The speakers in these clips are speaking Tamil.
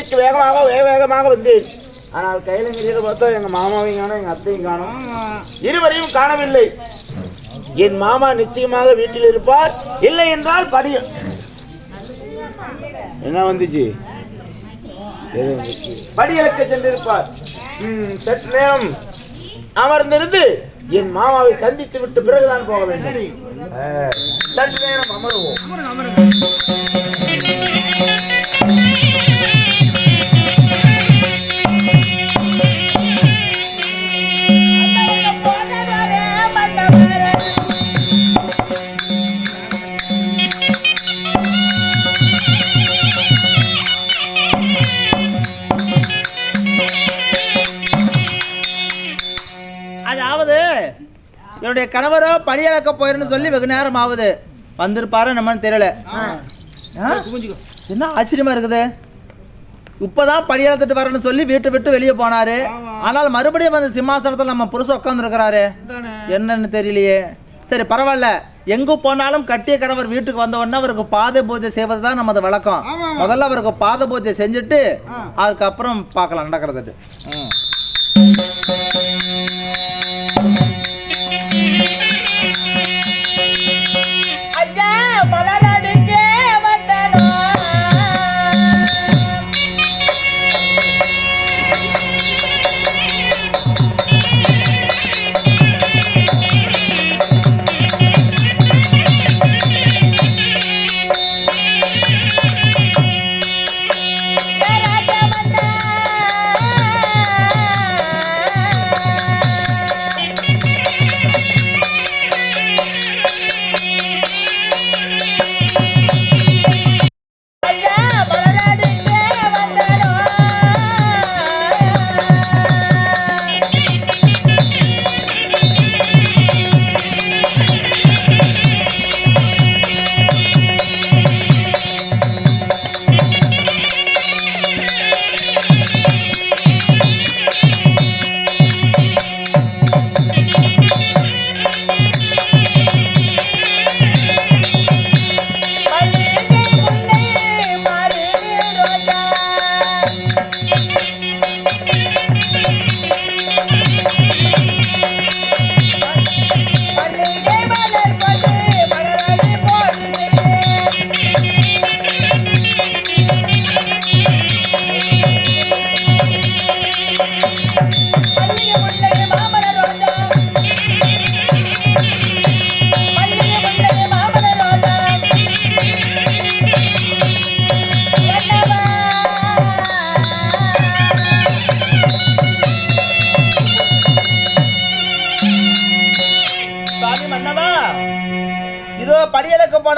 கைலங்கிரிக்கு வேகமாக வேக வேகமாக வந்தேன் ஆனால் கைலங்கிரியில் பார்த்தா எங்க மாமாவையும் காணும் எங்க அத்தையும் காணும். இருவரையும் காணவில்லை. என் மாமா நிச்சயமாக வீட்டில் இருப்பார். இல்லை என்றால் படி என்ன வந்துச்சு? படியலுக்கு சென்றிருப்பார். சற்று நேரம் அமர்ந்திருந்து என் மாமாவை சந்தித்து விட்டு பிறகுதான் போக வேண்டும். சற்று நேரம் அமருவோம். என்னுடைய கணவரோ படி அளக்க போயிருன்னு சொல்லி வெகு நேரம் ஆகுது வந்திருப்பாரு நம்மன்னு தெரியல? என்ன ஆச்சரியமா இருக்குது? இப்பதான் படி அளத்துட்டு வரேன்னு சொல்லி வீட்டை விட்டு வெளியே போனாரு. ஆனால் மறுபடியும் வந்து சிம்மாசனத்துல நம்ம புருஷன் உட்கார்ந்து இருக்கிறாரு என்னன்னு தெரியலையே. சரி பரவாயில்ல. எங்க போனாலும் கட்டிய கணவர் வீட்டுக்கு வந்த உடனே அவருக்கு பாத பூஜை செய்வது தான் நமது வழக்கம். முதல்ல அவருக்கு பாத பூஜை செஞ்சுட்டு அதுக்கப்புறம் பார்க்கலாம் நடக்கிறது.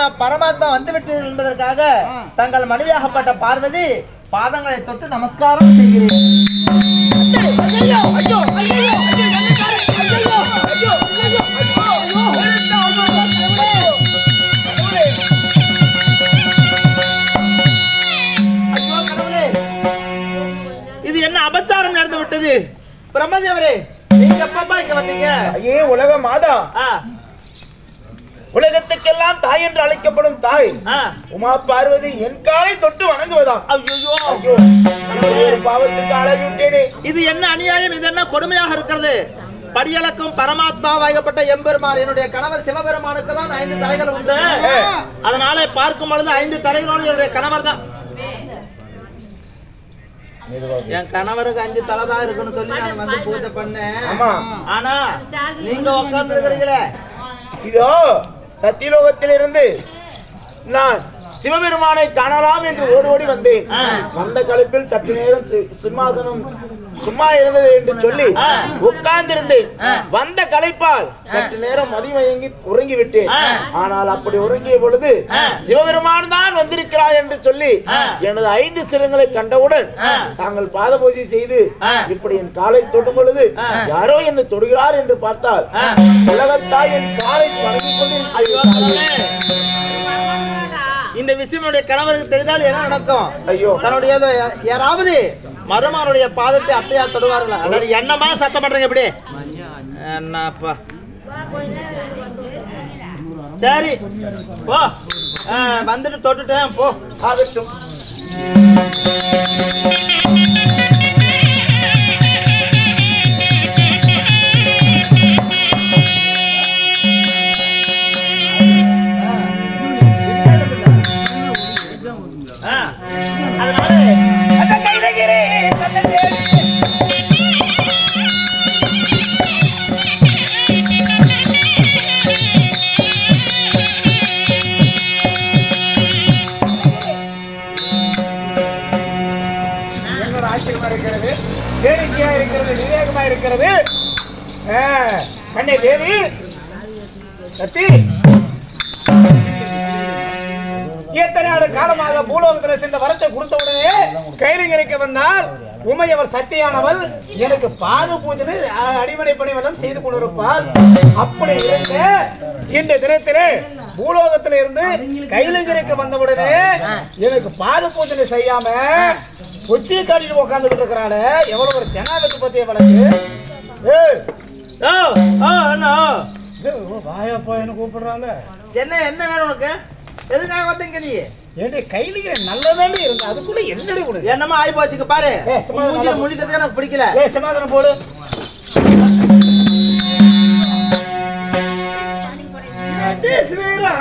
போன பரமாத்மா வந்துவிட்டு என்பதற்காக தங்கள் மனைவியாகப்பட்ட பார்வதி பாதங்களை தொட்டு நமஸ்காரம் செய்கிறேன் அபச்சாரம் நடந்து விட்டது பிரம்மதேவரே நீங்க எப்பப்பா இங்க வந்தீங்க ஐயே உலக மாதா ஆ, உலகத்துக்கெல்லாம் தாய் என்று அழைக்கப்படும் தாய். உமா பார்வதி என் காலை தொட்டு. ஐயோ பாவத்துக்கு ஆளாகிவிட்டேனே. இது என்ன அநியாயம்? இது என்ன கொடுமையாக இருக்கிறது? படியலக்கும் பரமாத்மாவாகப்பட்ட எம்பெருமான் என்னுடைய கணவர் சிவபெருமானுக்கு தான் ஐந்து தலைகள் உண்டு. அதனால பார்க்கும் பொழுது ஐந்து தலைகளோடு என்னுடைய கணவர் தான். என் கணவருக்கு அஞ்சு தலை தான் இருக்குன்னு சொல்லி நான் வந்து பூஜை பண்ணேன். ஆனா நீங்க உட்கார்ந்து இருக்கிறீங்களே இதோ சத்தியலோகத்திலிருந்து நான் சிவபெருமானை காணலாம் என்று ஓடி ஓடி வந்தேன். வந்த கழிப்பில் சற்று நேரம் சிம்மாசனம் சும்மா இருந்தது என்று சொல்லி. உட்கார்ந்திருந்தேன் வந்த களைப்பால் சற்று நேரம் மதிமயங்கி உறங்கி விட்டேன். ஆனால் அப்படி உறங்கிய பொழுது. சிவபெருமான் தான் வந்திருக்கிறார் என்று சொல்லி. எனது ஐந்து சிரங்களை கண்டவுடன். தாங்கள் பாத பூஜை செய்து. இப்படி என் காலை தொடும் பொழுது. யாரோ என்னை தொடுகிறார் என்று பார்த்தால். உலகத்தாய் என் காலை வணங்கிக் இந்த விஷயம் என்னுடைய கணவருக்கு தெரிந்தால் என்ன நடக்கும் ஐயோ தன்னுடைய யாராவது மருமகனுடைய பாதத்தை அத்தையா தொடுவார்களா என்னமா சத்தம் பண்றீங்க இப்படி என்னப்பா சரி போ. வந்துட்டு தொட்டுட்டேன் போ. ஆகட்டும் ஆச்சரியமா இருக்கிறது வேடிக்கையா இருக்கிறது விவேகமா இருக்கிறது. கண்ணே தேவி சத்தி. எத்தனை ஆண்டு காலமாக பூலோகத்தில் சென்ற வரத்தை கொடுத்த உடனே கைலிங்கரைக்கு வந்தால் உமையவர் சக்தியானவள் எனக்கு பாது பூஜனை அடிமனை பணிவனம் செய்து கொண்டிருப்பாள். அப்படி இருந்த இந்த தினத்திலே பூலோகத்தில இருந்து கைலிங்கரைக்கு வந்தவுடனே எனக்கு பாது பூஜனை செய்யாம உச்சி காட்டிட்டு உட்காந்துட்டு இருக்கிறாள் எவ்வளவு ஒரு தெனாவெட்டு பத்திய வழக்கு. ஏய், ஓ அண்ணா. வாயாப்பா என்ன கூப்பிடுறாள். என்ன என்ன வேணும் உனக்கு? எதுக்காக வந்தீங்க நீ? ஏண்டி கைலிங்கிற நல்லதாண்டி இருந்தா அதுக்குள்ள என்னடி உனக்கு? என்னமா ஆகி போச்சுங்க பாரு. மூஞ்சில முடிக்கிறதுக்கு எனக்கு பிடிக்கல. ஏய் சமாதானம் போடு. நன்றி ஸ்ரீரா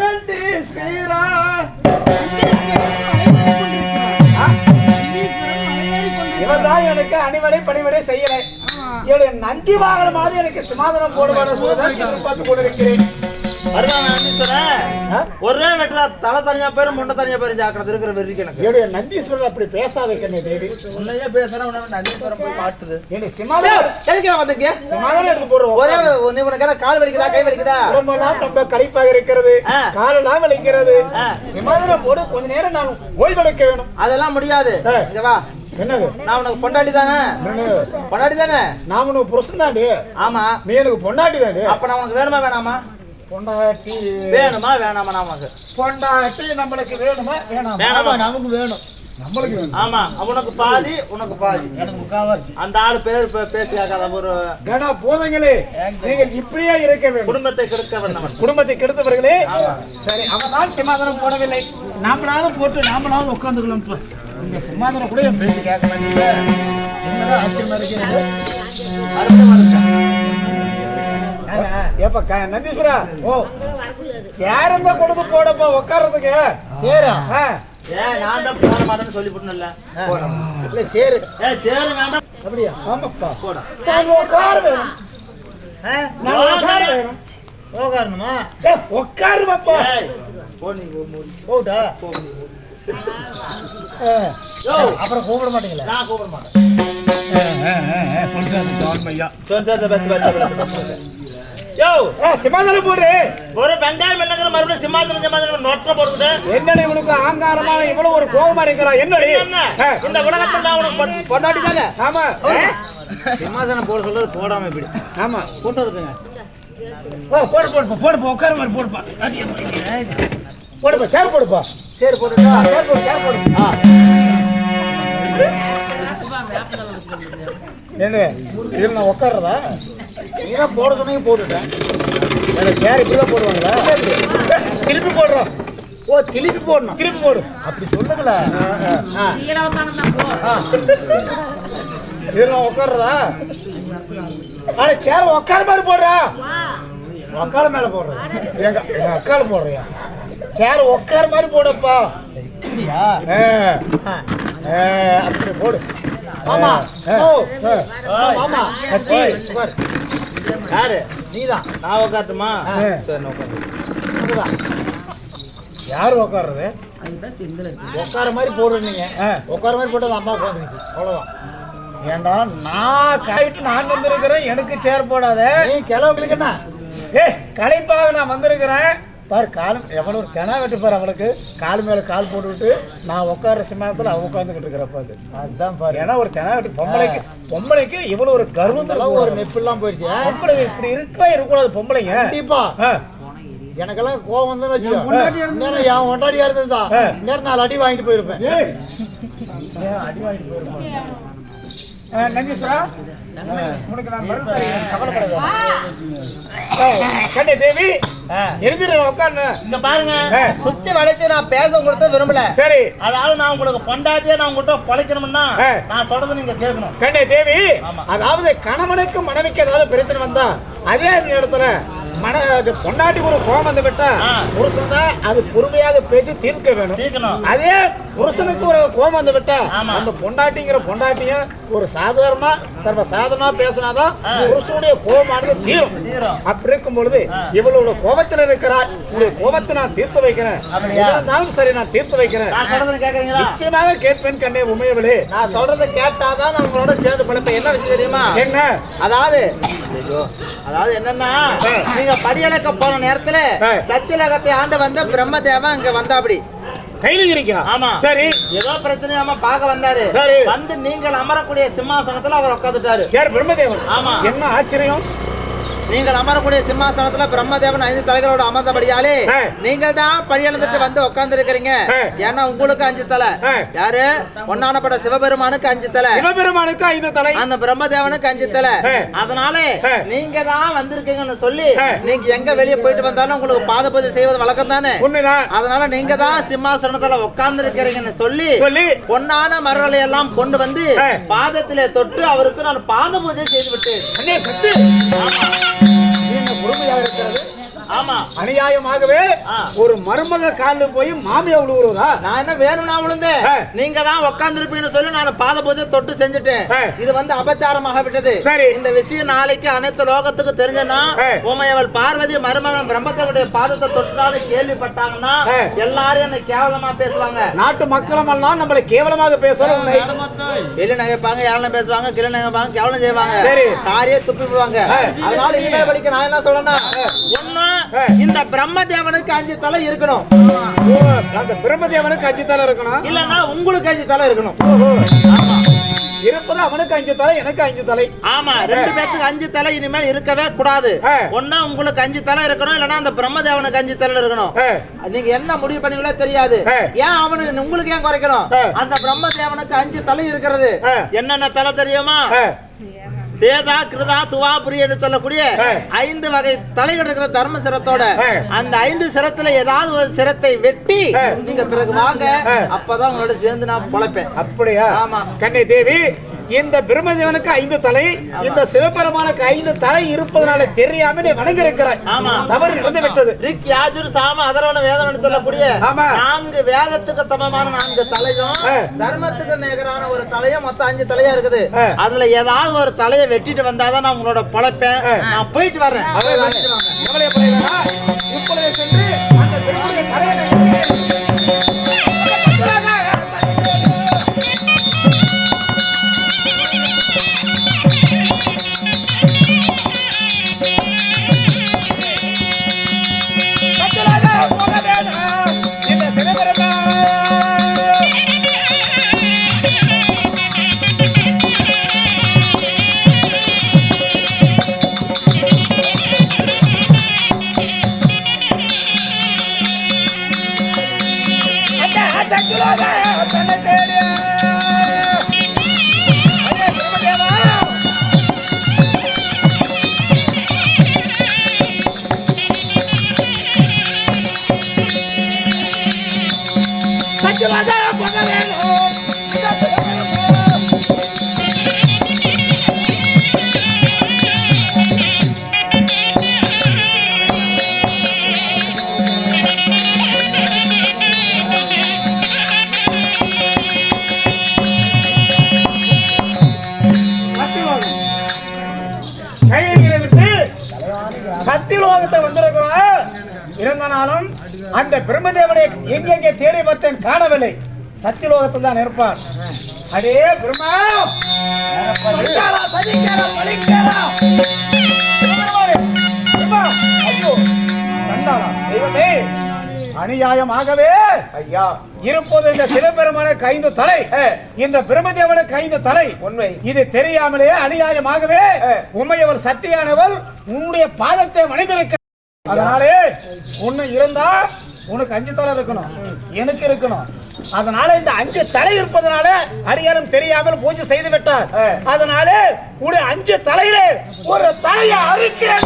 நன்றி ஸ்ரீரா. இவன் தான் எனக்கு அணிவடை பணிவடை செய்யலை. என்னுடைய நந்தி வாகனம் மாதிரி எனக்கு சமாதானம் போடுவான எதிர்பார்த்து கொண்டிருக்கிறேன் ஒரே வெட்டுதா தலை தனியா பேரும் முண்டை தனியா பேரும் ஜாக்கிரதை இருக்கிற வெறிக்கு எனக்கு. என்னுடைய நந்தீஸ்வரர் அப்படி பேசாத கண்ணே உன்னையே பேசுறேன் உன்னை நந்தீஸ்வரம் போய் காட்டுது. எதுக்கு வந்தீங்க எடுத்து ஒரே நீ உனக்கு கால் வலிக்குதா கை வலிக்குதா? உடம்பெல்லாம் ரொம்ப களைப்பாக இருக்கிறது. காலெல்லாம் வலிக்கிறது. ஆ. சமாதானம் போடு கொஞ்ச நேரம் நான் ஓய்வெடுக்க வேணும். அதெல்லாம் முடியாது. ஆ. இங்க வா. என்னது? நான் உனக்கு பொண்டாட்டி தானே? பொண்டாட்டி தானே? நான் உனக்கு புருஷன் தாண்டி ஆமா. நீ எனக்கு பொண்டாட்டி தாண்டி அப்ப நான் உனக்கு வேணுமா வேணாமா? பொண்டாட்டி. வேணுமா வேணாமா நான் உனக்கு பொண்டாட்டி நம்மளுக்கு வேணுமா வேணாமா? வேணாமா. நமக்கு வேணும். நம்மளுக்கு வேணும். ஆமா உனக்கு பாதி உனக்கு பாதி. எனக்கு முக்காவாசி அந்த ஆளு பேர் பே- பேசியாக்காத ஒரு கடா போதங்களே. நீங்கள் இப்படியே இருக்க வேண்டும். குடும்பத்தை கெடுக்க வந்தவன் குடும்பத்தை கெடுத்தவர்களே. சரி அவன் தான் சமாதானம் போடவில்லை. நாமளாவது போட்டு நாமளாவது உட்காந்துக்கலாம் இப்ப. இந்த சமாதானம் கூட என் பேச்சு கேட்க மாட்டீங்க என்னதான் ஆச்சரியமா இருக்கிறது வருஷம் ஏப்பா நந்தீஸ்வரா? ஓ சேர் இருந்தா கொடுத்து போடப்பா உட்கார்றதுக்கு சேரா நான் தான் போட மாட்டேன்னு சொல்லிவிட்டேன்ல இல்ல சேரு. ஏ சரி வேண்டாம் அப்படியா? ஆமாப்பா. போடா. நான் உட்கார வேணும். ஆ, நான் உட்கார வேணும். ஏய் போ நீ போ மூடி. போட்டா போ நீ மூடி. ஆ. யோ. அப்புறம் கூப்பிட மாட்டீங்களா? நான் கூப்பிட மாட்டேன். ஐயா சொந்த சொந்த பத்து. சிமாதானம் போடு. ஒரு வெங்காயம் என்னங்கிற மறுபடியும் சிம்மாசனம் சிம்மாசனம் நொட்ட போடுது. என்னடி உனக்கு ஆங்காரமா இவ்வளவு ஒரு கோபமா இருக்கிறா? என்னடி? என்ன. இந்த உலகத்துல நான் உனக்கு பொண்டாட்டி தானே? ஆமா. சிம்மாசனம் போட சொல்றது போடாம இப்படி. ஆமா. இருக்குங்க ஓ போடு போடுப்பா போடுப்பா உட்கார மாதிரி போடுப்பா போடுப்பா சேர் போடுப்பா சரி போட்டுட்டா சேர் போடு சேர் போடு. ஆ. ஏண்டு இதில் நான் உட்கார்றதா நீ போட சொன்னீங்க போட்டுட்டேன். எனக்கு சேர் இப்படிதான் போடுவாங்களா? திருப்பி போடுறோம். ஓ திருப்பி போடணும். திருப்பி போடு. அப்படி சொல்லுங்களா. இதில் நான் உட்கார்றதா ஆனா சேர் உட்கார மாதிரி போடுறா. உக்கால மேலே போடுறேன் எங்க என் போடுறியா? சேர் உட்கார மாதிரி போடப்பா. ஆ. ஆ, அப்படி போடு. ஆமா ஓ யாரு நீதான் நான் உட்காட்டுமா சரி உட்காந்து உட்கார்றது உட்கார மாதிரி போடுறீங்க உட்கார மாதிரி போட்டது அம்மா உட்காந்துருச்சு அவ்வளவுதான் ஏண்டா நான் காயிட்டு நான் வந்திருக்கிறேன் எனக்கு சேர் போடாத நீ கிளவுகளுக்கு என்ன ஏ களைப்பாக நான் வந்திருக்கிறேன் பாரு காலம் எவ்வளவு கிணா வெட்டு பாரு அவளுக்கு கால் மேல கால் போட்டுவிட்டு நான் உட்கார சிமாத்தில் அவ உட்காந்துக்கிட்டு இருக்கிறப்ப அது அதுதான் பாரு. ஏன்னா ஒரு கிணா வெட்டு பொம்பளைக்கு பொம்பளைக்கு இவ்வளவு ஒரு கர்வம் ஒரு நெப்பெல்லாம் போயிடுச்சு பொம்பளை இப்படி இருக்கவே இருக்கக்கூடாது பொம்பளைங்க. கண்டிப்பா. எனக்கெல்லாம் கோவம் வந்து வச்சுக்கோ. என் ஒண்டாடியா இருந்ததா நேரம் நாலு அடி வாங்கிட்டு போயிருப்பேன். அடி வாங்கிட்டு போயிருப்பேன் உனக்கு நான் தருகிறேன் கவலைப்படாத. தேவி எழுந்திர உட்காந்து இங்க பாருங்க. சுத்தி வளைச்சு நான் பேச கொடுத்த விரும்பல. சரி. அதாவது நான் உங்களுக்கு பொண்டாட்டியே நான் உங்கள்கிட்ட பொழைக்கணும்னா ஆ. நான் சொல்றது நீங்க கேட்கணும். கண்ணே தேவி ஆமா. அதாவது கணவனுக்கு மனைவிக்கு ஏதாவது பிரச்சனை வந்தா அதே இடத்துல மன அது பொண்டாட்டி ஒரு கோபம் வந்து விட்டா. புருஷன் தான் அது பொறுமையாக பேசி தீர்க்க வேணும். அதே புருஷனுக்கு ஒரு கோபம் வந்து விட்டா. அந்த பொண்டாட்டிங்கிற பொண்டாட்டியும் ஒரு சாதாரணமா சர்வ சாதமா பேசினாதான். புருஷனுடைய கோபமானது தீரும். அப்படி இருக்கும் பொழுது. இவளோட கோபத்துல இருக்கிறார் உங்களுடைய கோபத்தை நான் தீர்த்து வைக்கிறேன். இருந்தாலும் சரி நான் தீர்த்து வைக்கிறேன். நிச்சயமாக கேட்பேன் கண்ணே உண்மையவளே நான் சொல்றதை கேட்டாதான் நான் உங்களோட சேர்ந்து பிழைப்பேன் என்ன விஷயம் தெரியுமா? என்ன? அதாவது அதாவது என்னன்னா ஆ. நீங்க படியலக்க போன நேரத்துல. சத்தியலகத்தை ஆண்டு வந்த பிரம்மதேவன் இங்க வந்தாப்படி கையில இருக்கா ஆமா. சரி ஏதோ பிரச்சனையாம பார்க்க வந்தாரு சரி. வந்து நீங்கள் அமரக்கூடிய சிம்மாசனத்துல அவர் உட்காந்துட்டாரு யார் பிரம்மதேவன் ஆமா. என்ன ஆச்சரியம் நீங்கள் அமரக்கூடிய சிம்மாசனத்துல பிரம்மதேவன் ஐந்து தலைகளோட அமர்ந்தபடியாலே. நீங்கள் தான் பழியளந்துட்டு வந்து உட்கார்ந்து இருக்கிறீங்க. ஏன்னா உங்களுக்கு அஞ்சு தலை. யாரு பொன்னானப்பட சிவபெருமானுக்கு அஞ்சு தலை சிவபெருமானுக்கு ஐந்து தலை அந்த பிரம்மதேவனுக்கு அஞ்சு தலை. அதனால. நீங்க தான் வந்திருக்கீங்கன்னு சொல்லி. நீங்க எங்க வெளியே போயிட்டு வந்தாலும் உங்களுக்கு பாத பூஜை செய்வது வழக்கம் தானே உண்மைதான் அதனால நீங்க தான் சிம்மாசனத்துல உட்கார்ந்து இருக்கிறீங்கன்னு சொல்லி சொல்லி பொன்னான மரங்களை எல்லாம் கொண்டு வந்து. பாதத்திலே தொட்டு அவருக்கு நான் பாத பூஜை செய்து விட்டேன் அண்ணே பொறுமையாக இருக்கிறது அநியாயமாகவே. ஒரு மருமக காலில் போய் மாமியா விழுவுறதா நான் என்ன வேணும்னா விழுந்தேன். நீங்க தான் உட்கார்ந்து சொல்லி நான் பாத பூஜை தொட்டு செஞ்சுட்டேன். இது வந்து அபச்சாரமாக விட்டது சரி. இந்த விஷயம் நாளைக்கு அனைத்து லோகத்துக்கு தெரிஞ்சனா. உமையவள் பார்வதி மருமகன் பிரம்மத்தனுடைய பாதத்தை தொட்டாலும் கேள்விப்பட்டாங்கன்னா. எல்லாரும் என்ன கேவலமா பேசுவாங்க நாட்டு மக்களும் எல்லாம் நம்மளை கேவலமாக பேசுற உண்மை வெளி நகைப்பாங்க ஏழனை பேசுவாங்க கிளை நகைப்பாங்க கேவலம் செய்வாங்க சரி. காரியே துப்பி விடுவாங்க. அதனால இனிமேல் படிக்க நான் என்ன சொல்லணும்னா ஒண்ணு ஆ. இந்த பிரம்மதேவனுக்கு அஞ்சு தலை இருக்கணும் அந்த பிரம்மதேவனுக்கு அஞ்சு தலை இருக்கணும் இல்லன்னா உங்களுக்கு அஞ்சு தலை இருக்கணும் இருப்பது அவனுக்கு அஞ்சு தலை எனக்கு அஞ்சு தலை ஆமா ரெண்டு பேத்துக்கு அஞ்சு தலை இனிமேல் இருக்கவே கூடாது. ஒண்ணு உங்களுக்கு அஞ்சு தலை இருக்கணும் இல்லனா அந்த பிரம்மதேவனுக்கு அஞ்சு தலை இருக்கணும். நீங்க என்ன முடிவு பண்ணீங்களோ தெரியாது. ஏன் அவனுக்கு உங்களுக்கு ஏன் குறைக்கணும். அந்த பிரம்மதேவனுக்கு அஞ்சு தலை இருக்கிறது. என்னென்ன தலை தெரியுமா. தேதா கிருதா துவா புரி என்று சொல்லக்கூடிய. ஐந்து வகை தலைகள் இருக்கிற தர்ம சிரத்தோட. அந்த ஐந்து சிரத்துல ஏதாவது ஒரு சிரத்தை வெட்டி. நீங்க பிறகு வாங்க. அப்பதான் உங்களோட சேர்ந்து நான் பொழைப்பேன் அப்படியா ஆமா. கண்ணை தேவி இந்த பிரம்மதேவனுக்கு ஐந்து தலை இந்த சிவபெருமானுக்கு ஐந்து தலை இருப்பதனால தெரியாம நீ வணங்கி இருக்கிறாய். தவறு நடந்து விட்டது ரிக் யாஜுர் சாம அதரவண வேதம் சொல்லக்கூடிய. நான்கு வேதத்துக்கு சமமான நான்கு தலையும். தர்மத்துக்கு நிகரான ஒரு தலையும் மொத்தம் அஞ்சு தலையா இருக்குது. அதுல ஏதாவது ஒரு தலையை வெட்டிட்டு வந்தாதான் நான் உங்களோட பொழைப்பேன். நான் போயிட்டு வர்றேன். இப்பொழுது சென்று அந்த இருந்தாலும் அந்த பிரம்மதேவனை எங்கெங்கே தேடி பார்த்தேன் காணவில்லை. சத்தியலோகத்தில் தான் இருப்பார். அடே பிரம்மா! தெய்வமே, அநியாயமாகவே! ஐயா! இருப்பது இந்த சிவபெருமானுக்கு ஐந்து தலை. இந்த பிரம்மதேவனுக்கு ஐந்து தலை. உண்மை. இது தெரியாமலே அநியாயமாகவே உண்மையவர் சத்தியானவள் உன்னுடைய பாதத்தை வணைந்திருக்க அதனாலே உன்னை இருந்தா உனக்கு அஞ்சு தலை இருக்கணும். எனக்கு இருக்கணும். அதனால இந்த அஞ்சு தலை இருப்பதனால அடியாரம் தெரியாமல் பூஜை செய்து விட்டார். அதனால உடைய அஞ்சு தலையிலே ஒரு தலையை அறுக்கிறேன்.